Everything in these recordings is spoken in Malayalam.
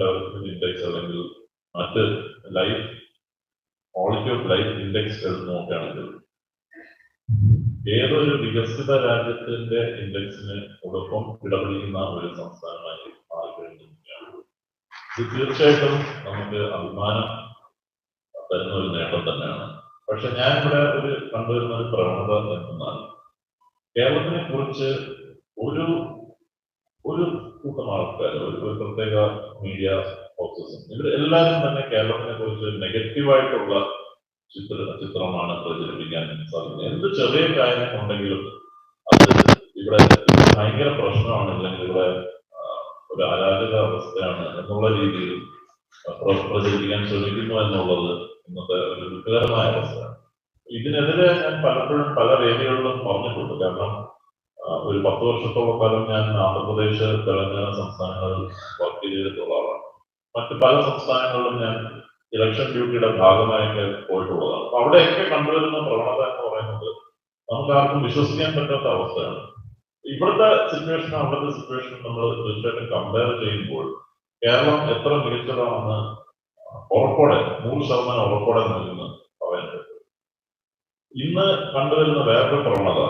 ഡെവലപ്മെന്റ് ഇൻഡെക്സ് അല്ലെങ്കിൽ മറ്റ് life quality of life index എടുത്ത് നോക്കുകയാണെങ്കിൽ ഏതൊരു വികസിത രാജ്യത്തിന്റെ ഇൻഡെക്സിന് ഒപ്പം ഇടപെടുന്ന ഒരു സംസ്ഥാനമായി മാറിക്കഴിഞ്ഞിരിക്കുകയാണ് ഇത് തീർച്ചയായിട്ടും നമുക്ക് അഭിമാനം തരുന്ന ഒരു നേട്ടം തന്നെയാണ്. പക്ഷെ ഞാൻ ഇവിടെ ഒരു കണ്ടുവരുന്ന ഒരു പ്രവണത എന്തെന്നാൽ കേരളത്തിനെ കുറിച്ച് ഒരു ഒരു കൂട്ടം ആൾക്കാർ ഒരു പ്രത്യേക മീഡിയ ഫോക്സസ് ഇവർ എല്ലാവരും തന്നെ കേരളത്തിനെ കുറിച്ച് നെഗറ്റീവായിട്ടുള്ള ചിത്ര ചിത്രമാണ് പ്രചരിപ്പിക്കാൻ സാധിക്കുന്നത്. എന്ത് ചെറിയ കാര്യം ഉണ്ടെങ്കിലും അത് ഇവിടെ ഭയങ്കര പ്രശ്നമാണ്. അല്ലെങ്കിൽ ഇവിടെ ഒരു അരാജക അവസ്ഥയാണ് എന്നുള്ള രീതിയിൽ പ്രചരിപ്പിക്കാൻ ശ്രമിക്കുന്നു എന്നുള്ളത് ഇന്നത്തെ ഒരു ദുഃഖകരമായ അവസ്ഥയാണ്. ഇതിനെതിരെ ഞാൻ പലപ്പോഴും പല വേദികളിലും പറഞ്ഞിട്ടുണ്ട്. കാരണം ഒരു പത്ത് വർഷത്തോളം കാലം ഞാൻ ആന്ധ്രാപ്രദേശ് തെലങ്കാന സംസ്ഥാനങ്ങളിൽ വർക്ക് ചെയ്തിട്ടുള്ള ആളാണ്. മറ്റ് പല സംസ്ഥാനങ്ങളിലും ഞാൻ ഇലക്ഷൻ ഡ്യൂട്ടിയുടെ ഭാഗമായൊക്കെ പോയിട്ടുള്ളതാണ്. അപ്പൊ അവിടെയൊക്കെ കണ്ടുവരുന്ന പ്രവണത എന്ന് പറയുന്നത് നമുക്ക് ആർക്കും വിശ്വസിക്കാൻ പറ്റാത്ത അവസ്ഥയാണ്. ഇവിടുത്തെ സിറ്റുവേഷൻ അവിടുത്തെ സിറ്റുവേഷൻ നമ്മൾ തീർച്ചയായിട്ടും കമ്പയർ ചെയ്യുമ്പോൾ കേരളം എത്ര മികച്ചതാണെന്ന് ഉറപ്പോടെ നൂറ് ശതമാനം ഉറപ്പോടെ നൽകുന്നു പറയാൻ ഇന്ന് കണ്ടുവരുന്ന വേറൊരു പ്രവണത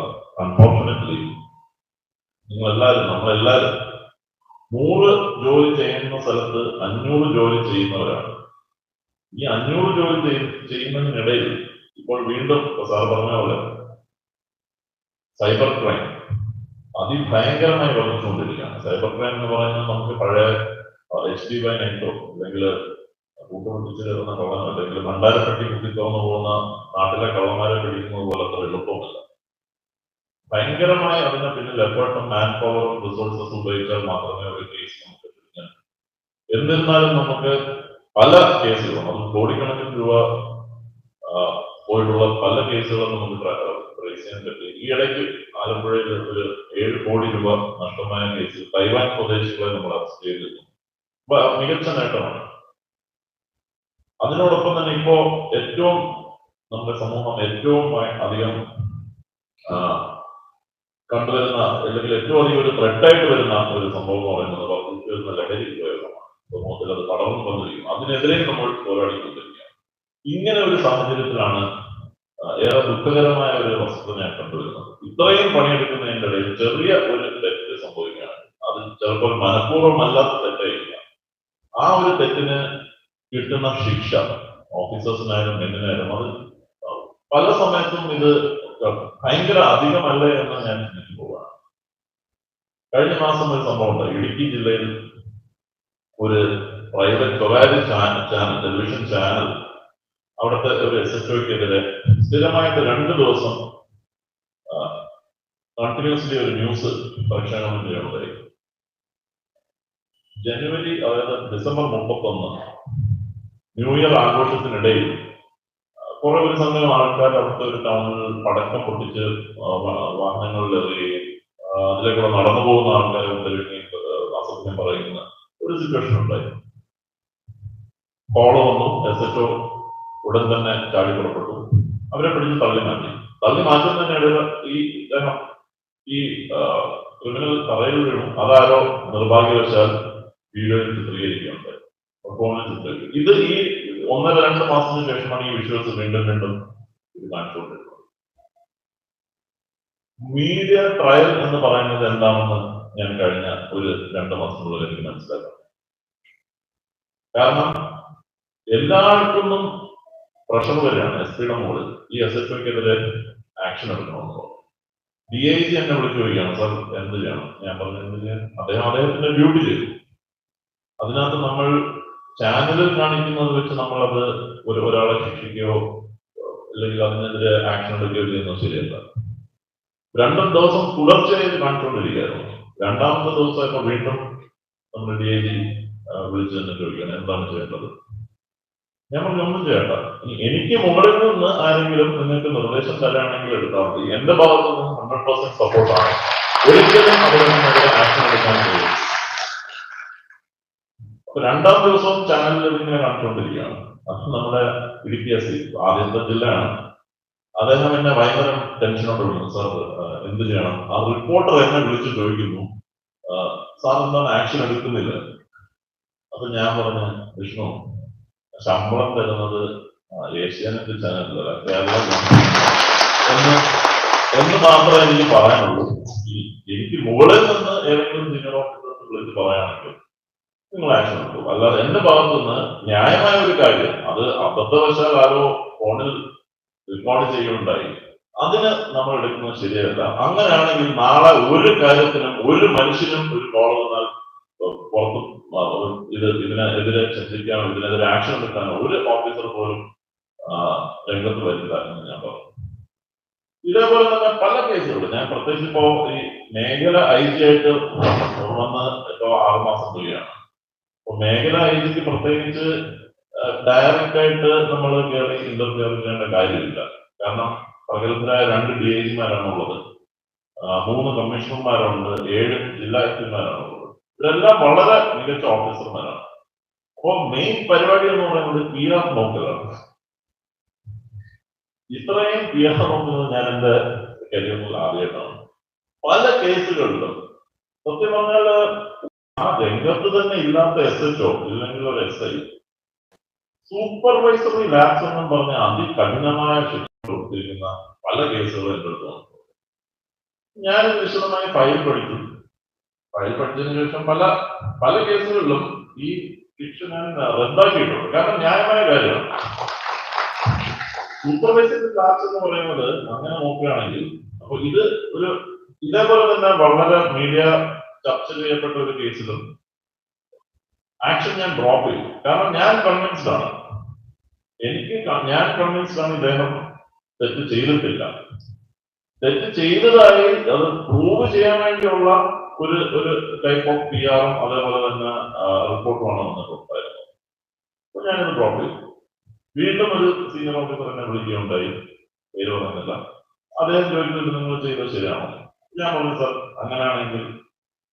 അൺഫോർച്ചുനേറ്റ്ലി നിങ്ങളെല്ലാവരും നമ്മളെല്ലാവരും നൂറ് ജോലി ചെയ്യുന്ന സ്ഥലത്ത് അഞ്ഞൂറ് ജോലി ചെയ്യുന്നവരാണ്. ഈ അഞ്ഞൂറ് ജോലി ചെയ്യ- ചെയ്യുന്നതിനിടയിൽ ഇപ്പോൾ വീണ്ടും സാർ പറഞ്ഞ പോലെ സൈബർ ക്രൈം അതിഭയങ്കരമായി വർദ്ധിച്ചുകൊണ്ടിരിക്കുകയാണ്. സൈബർ ക്രൈം എന്ന് പറയുന്നത് നമുക്ക് പഴയ എച്ച് ഡി ബൈ നൈറ്റോ അല്ലെങ്കിൽ കൂട്ടുമുട്ടിച്ച് കയറുന്ന കള്ളൻ അല്ലെങ്കിൽ ഭണ്ഡാരപ്പെട്ടി കുത്തി തുറന്നു പോകുന്ന നാട്ടിലെ കള്ളന്മാരെ പിടിക്കുന്നത് പോലെ അത്ര എളുപ്പമല്ല ഭയങ്കരമായി അതിന് പിന്നിൽ എഫേർട്ടും മാൻ പവറും റിസോഴ്സസ് ഉപയോഗിച്ചാൽ മാത്രമേ ഒരു കേസ് നമുക്ക് പിടിക്കാൻ എന്നിരുന്നാലും നമുക്ക് പല കേസുകളും അത് കോടിക്കണക്കിന് രൂപ പോയിട്ടുള്ള പല കേസുകളും നമുക്ക് ട്രേസ് ചെയ്യാൻ പറ്റി. ഈ ഇടയ്ക്ക് ആലപ്പുഴയിൽ ഒരു ഏഴ് കോടി രൂപ നഷ്ടമായ കേസ് തൈവാൻ സ്വദേശികളെ നമ്മൾ അറസ്റ്റ് ചെയ്തിരുന്നു. മികച്ച നേട്ടമാണ്. അതിനോടൊപ്പം തന്നെ ഇപ്പോ ഏറ്റവും നമ്മുടെ സമൂഹം ഏറ്റവും അധികം കണ്ടുവരുന്ന അല്ലെങ്കിൽ ഏറ്റവും അധികം ഒരു ത്രെഡായിട്ട് വരുന്ന ഒരു സംഭവം എന്ന് പറയുന്നത് വർദ്ധിച്ചുവരുന്ന ലഹരി ഉപയോഗമാണ് സമൂഹത്തിൽ അത് പടർന്നു വന്നിരിക്കും അതിനെതിരെ നമ്മൾ പോരാടിക്കൊണ്ടിരിക്കുകയാണ് ഇങ്ങനെ ഒരു സാഹചര്യത്തിലാണ് ഏറെ ദുഃഖകരമായ ഒരു വസ്തുത ഞാൻ കണ്ടുവരുന്നത്. ഇത്രയും പണിയെടുക്കുന്നതിന്റെ ഇടയിൽ ചെറിയ ഒരു തെറ്റ് സംഭവിക്കുകയാണ്. അത് ചിലപ്പോൾ മനഃപൂർവമല്ലാത്ത തെറ്റായിരിക്കുക ആ ഒരു തെറ്റിന് കിട്ടുന്ന ശിക്ഷ ഓഫീസേഴ്സിനായാലും മെന്നിനായാലും അത് പല സമയത്തും ഇത് ഭയങ്കര അധികമല്ല എന്ന് ഞാൻ കഴിഞ്ഞ മാസം ഒരു സംഭവം ഉണ്ട് ഇടുക്കി ജില്ലയിൽ ഒരു പ്രൈവറ്റ് സ്വകാര്യ ചാനൽ ചാനൽ ടെലിവിഷൻ ചാനൽ അവിടുത്തെ ഒരു എസ് എച്ച് ഒക്കെതിരെ സ്ഥിരമായിട്ട് രണ്ട് ദിവസം കണ്ടിന്യൂസ്ലി ഒരു ന്യൂസ് പ്രക്ഷേപണം ചെയ്യുന്നുണ്ടായി ജനുവരി അതായത് ഡിസംബർ മുപ്പത്തൊന്ന് ന്യൂ ഇയർ ആഘോഷത്തിനിടയിൽ കുറെ ഒരു സംഘം ആൾക്കാർ അവിടുത്തെ ഒരു ടൗണിൽ പടക്കം പൊട്ടിച്ച് വാഹനങ്ങളിൽ എറിയുകയും ആ, കൂടെ നടന്നു പോകുന്ന ആൾക്കാരെ അസത്യം പറയുന്ന ഒരു സിറ്റുവേഷൻ ഉണ്ടായി. കോൾ വന്നു എസ് എച്ച് ഒ ഉടൻ തന്നെ ചാടി പുറപ്പെട്ടു. അവരെ പിടിച്ച് തള്ളി മാറ്റി. തള്ളി മാറ്റുന്നതിനിടയിൽ ഈ ഇദ്ദേഹം ഈ ക്രിമിനൽ തറയിൽ വീണു. അതാരോ നിർഭാഗ്യവശാൽ വീഡിയോയിൽ ചിത്രീകരിക്കുകയുണ്ടായി. ഫോണിൽ ചിത്രീകരിക്കും ഇത് ഈ ഒന്നര രണ്ട് മാസത്തിന് ശേഷമാണ് ഈ വിഷ്വൽസ് വീണ്ടും വീണ്ടും കാണിച്ചുകൊണ്ടിരുന്നത്. മീഡിയ ട്രയൽ എന്ന് പറയുന്നത് എന്താണെന്ന് ഞാൻ കഴിഞ്ഞ ഒരു രണ്ട് മാസത്തിനുള്ളിൽ എനിക്ക് മനസ്സിലാക്കാം കാരണം എല്ലാവർക്കൊന്നും പ്രഷർ വരികയാണ് എസ് പിയുടെ മുകളിൽ ഈ എസ് എഫ് ഐക്കെതിരെ ആക്ഷൻ എടുക്കണമെന്നുള്ളത് ഡി ഐ ജി എന്നെ വിളിച്ചു ചോദിക്കുകയാണ് സാർ എന്ത് ചെയ്യണം? ഞാൻ പറഞ്ഞു എന്ത് ചെയ്യാൻ? അദ്ദേഹം അദ്ദേഹത്തിന്റെ ഡ്യൂട്ടി ചെയ്തു. അതിനകത്ത് നമ്മൾ ചാനലിൽ കാണിക്കുന്നത് വെച്ച് നമ്മളത് ഒരു ഒരാളെ ശിക്ഷിക്കുകയോ അല്ലെങ്കിൽ അതിനെതിരെ ആക്ഷൻ എടുക്കുകയോ ചെയ്യുന്നത് ശരിയല്ല. രണ്ടും ദിവസം തുടർച്ചയായി കാണിച്ചുകൊണ്ടിരിക്കുകയായിരുന്നു. രണ്ടാമത്തെ ദിവസമായപ്പോൾ വീണ്ടും നമ്മൾ ഡി ഐ ജി വിളിച്ചു തന്നെ ചോദിക്കണം എന്താണ് ചെയ്യേണ്ടത്? ഞാൻ പറഞ്ഞു ഒന്നും ചെയ്യണ്ട. എനിക്ക് മുകളിൽ നിന്ന് ആരെങ്കിലും നിങ്ങൾക്ക് നിർദ്ദേശം തരാണെങ്കിൽ എടുത്താൽ മതി. എന്റെ ഭാഗത്ത് നിന്ന് ഹൺഡ്രഡ് പെർസെന്റ് സപ്പോർട്ടാണ് ഒരിക്കലും അതിനെതിരെ ആക്ഷൻ എടുക്കാൻ കഴിയും അപ്പൊ രണ്ടാം ദിവസവും ചാനലിൽ ഇങ്ങനെ കണ്ടുകൊണ്ടിരിക്കുകയാണ് അത് നമ്മുടെ ഇടുക്കി എസ് ആദ്യത്തെ ജില്ലയാണ്. അദ്ദേഹം എന്നെ ഭയങ്കര ടെൻഷനോട് വിളിച്ചു സാർ എന്ത് ചെയ്യണം? ആ റിപ്പോർട്ടർ എന്നെ വിളിച്ച് ചോദിക്കുന്നു. സാർ എന്താണ് ആക്ഷൻ എടുക്കുന്നില്ല? അപ്പൊ ഞാൻ പറഞ്ഞു വിഷ്ണു ശമ്പളം തരുന്നത് ഏഷ്യാനെറ്റ് ചാനലിലല്ല കേരള എന്ന് എന്ന് മാത്രമേ എനിക്ക് പറയാനുള്ളൂ. എനിക്ക് മുകളിൽ നിന്ന് ഏതെങ്കിലും സീനിയർ ഓഫീസേഴ്സ് വിളിച്ച് പറയാണെങ്കിൽ നിങ്ങൾ ആക്ഷൻ എടുക്കും. അല്ലാതെ എന്റെ ഭാഗത്തുനിന്ന് ന്യായമായ ഒരു കാര്യം അത് അബദ്ധവശാൽ ആരോ ഫോണിൽ റെക്കോർഡ് ചെയ്യുന്നുണ്ടായി. അതിന് നമ്മൾ എടുക്കുന്നത് ശരിയല്ല. അങ്ങനെയാണെങ്കിൽ നാളെ ഒരു കാര്യത്തിനും ഒരു മനുഷ്യനും ഒരു കോൾ വന്നാൽ പുറത്ത് ഇത് ഇതിനെതിരെ ചിന്തിക്കാനോ ഇതിനെതിരെ ആക്ഷൻ എടുക്കാനോ ഒരു ഓഫീസർ പോലും രംഗത്ത് വരില്ല എന്ന് ഞാൻ പറഞ്ഞു. ഇതേപോലെ തന്നെ പല കേസുകളും. ഞാൻ പ്രത്യേകിച്ച് ഇപ്പോ ഈ മേഖല ഐ ജി ആയിട്ട് വന്ന് ഇപ്പോ ആറുമാസം തുകയാണ് അപ്പൊ മേഖല ഐ ജിക്ക് പ്രത്യേകിച്ച് ഡയറക്റ്റ് ആയിട്ട് നമ്മൾ കയറി ഇന്റർവ്യൂ ചെയ്യേണ്ട കാര്യമില്ല. കാരണം പ്രഗത്ഭരായ രണ്ട് ഡി ഐ ജിമാരാണുള്ളത്. മൂന്ന് കമ്മീഷണർമാരുണ്ട് ഏഴ് ജില്ലാ എസ് പിമാരാണ് ഉള്ളത് ഇവരെല്ലാം വളരെ മികച്ച ഓഫീസർമാരാണ്. അപ്പൊ മെയിൻ പരിപാടി എന്ന് പറയുന്നത് പി ആർ നോക്കലാണ്. ഇത്രയും പി ആർ നോക്കുന്നത് ഞാൻ എന്റെ കരിയറിൽ ആദ്യമായിട്ടാണ്. പല കേസുകളിലും സത്യം പറഞ്ഞാൽ ആ രംഗത്ത് തന്നെ ഇല്ലാത്ത എസ് എച്ച് ഒ ഇല്ലെങ്കിൽ ഒരു എസ് ഐ സൂപ്പർവൈസറി ലാബ്സ് എന്നും പറഞ്ഞ അതികഠിനമായ ശിക്ഷ കൊടുത്തിരിക്കുന്ന പല കേസുകളും എന്റെ അടുത്ത് ഞാൻ വിശദമായി ഫയൽ പഠിച്ചു. ഫയൽ പഠിച്ചതിന് ശേഷം പല പല കേസുകളിലും ഈ ശിക്ഷ ഞാൻ റദ്ദാക്കിയിട്ടുണ്ട്. കാരണം ന്യായമായ കാര്യമാണ്. സൂപ്പർവൈസറി ക്ലാസ് എന്ന് പറയുന്നത് അങ്ങനെ നോക്കുകയാണെങ്കിൽ അപ്പൊ ഇത് ഒരു ഇതേപോലെ തന്നെ വളരെ മീഡിയ ചർച്ച ചെയ്യപ്പെട്ട ഒരു കേസിലും ആക്ഷൻ ഞാൻ ഡ്രോപ്പ് ചെയ്തു. കാരണം ഞാൻ കൺവിൻസ്ഡ് ആണ്. എനിക്ക് ഞാൻ കൺവിൻസ്ഡ് ആണ് ഇദ്ദേഹം തെറ്റ് ചെയ്തിട്ടില്ല. തെറ്റ് ചെയ്തതായി അത് പ്രൂവ് ചെയ്യാൻ വേണ്ടിയുള്ള ഒരു ഒരു ടൈപ്പ് ഓഫ് പി ആറും അതേപോലെ തന്നെ റിപ്പോർട്ടുമാണ് വന്നിട്ടുണ്ടായിരുന്നത്. അപ്പൊ ഞാനിത് ഡ്രോപ്പ് ചെയ്തു. വീണ്ടും ഒരു സീനിയർ ഓഫീസർ എന്നെ വിളിക്കുകയുണ്ടായി. പേര് പറയുന്നില്ല അദ്ദേഹം ചോദിക്കുന്നത് നിങ്ങൾ ചെയ്തത് ശരിയാണോ? ഞാൻ പറഞ്ഞു സർ അങ്ങനെയാണെങ്കിൽ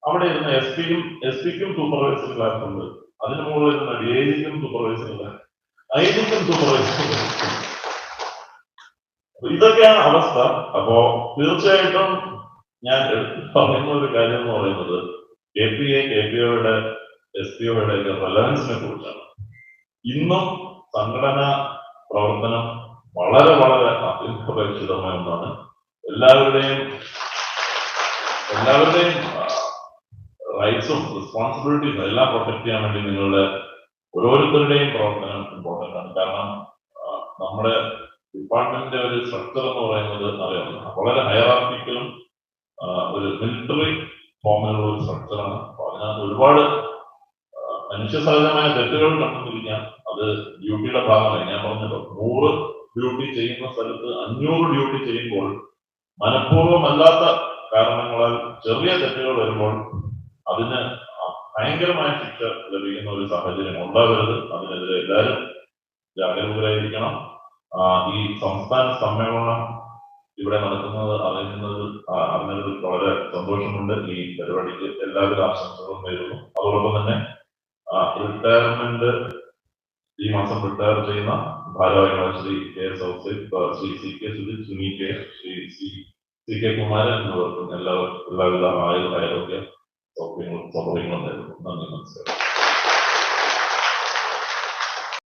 അവിടെ ഇരുന്ന എസ് പിക്കും എസ് പിക്കും സൂപ്പർവൈസർ ക്ലാസ് ഉണ്ട്. അതിന് മുകളിൽ ഇരുന്ന ഡി ഐ ജിക്കും സൂപ്പർവൈസർ ക്ലാസ് ഐ ജിക്കും സൂപ്പർവൈസർ ഇതൊക്കെയാണ് അവസ്ഥ. അപ്പോ തീർച്ചയായിട്ടും ഞാൻ പറയുന്ന ഒരു കാര്യം എന്ന് പറയുന്നത് K P A K P ഒയുടെ എസ് പി ഒയുടെ ഒക്കെ റെലവൻസിനെ കുറിച്ചാണ്. ഇന്നും സംഘടനാ പ്രവർത്തനം വളരെ വളരെ അത്യന്തപരിചിതമായ ഒന്നാണ്. എല്ലാവരുടെയും എല്ലാവരുടെയും റൈറ്റ്സും റെസ്പോൺസിബിലിറ്റീസും എല്ലാം പ്രൊട്ടക്ട് ചെയ്യാൻ വേണ്ടി നിങ്ങളുടെ ഓരോരുത്തരുടെയും പ്രവർത്തനം ഇമ്പോർട്ടന്റ് ആണ്. കാരണം നമ്മുടെ ഡിപ്പാർട്ട്മെന്റിന്റെ ഒരു സ്ട്രക്ചർ എന്ന് പറയുന്നത് അറിയാവുന്ന വളരെ ഹയറാർക്കിക്കലും ഒരു മിലിറ്ററി ഫോമിലുള്ള ഒരു സ്ട്രക്ചറാണ് അപ്പൊ അതിനകത്ത് ഒരുപാട് മനുഷ്യസഹജമായ തെറ്റുകൾ കണ്ടുപിടിക്കാം അത് ഡ്യൂട്ടിയുടെ ഭാഗമായി. ഞാൻ പറഞ്ഞല്ലോ നൂറ് ഡ്യൂട്ടി ചെയ്യുന്ന സ്ഥലത്ത് അഞ്ഞൂറ് ഡ്യൂട്ടി ചെയ്യുമ്പോൾ മനഃപൂർവമല്ലാത്ത കാരണങ്ങളാൽ ചെറിയ തെറ്റുകൾ വരുമ്പോൾ അതിന് ഭയങ്കരമായ ശിക്ഷ ലഭിക്കുന്ന ഒരു സാഹചര്യം ഉണ്ടാകരുത്. അതിനെതിരെ എല്ലാവരും ജാഗരൂകരായിരിക്കണം. ഈ സംസ്ഥാന സമ്മേളനം ഇവിടെ നടക്കുന്നത് അറിയുന്നത് അറിഞ്ഞതിൽ വളരെ സന്തോഷമുണ്ട്. ഈ പരിപാടിക്ക് എല്ലാവിധ ആശംസകളും നേരുന്നു. അതോടൊപ്പം തന്നെ റിട്ടയർമെന്റ് ഈ മാസം റിട്ടയർ ചെയ്യുന്ന ഭാരവാഹികളായ Shri K S Ouseph Shri C K Sujith Suni K Shri C C K Kumaran എന്നിവർക്കും എല്ലാവർക്കും എല്ലാവിധ ആയുർ ആരോഗ്യ 僕も、僕もなんだよ、何年なんですか？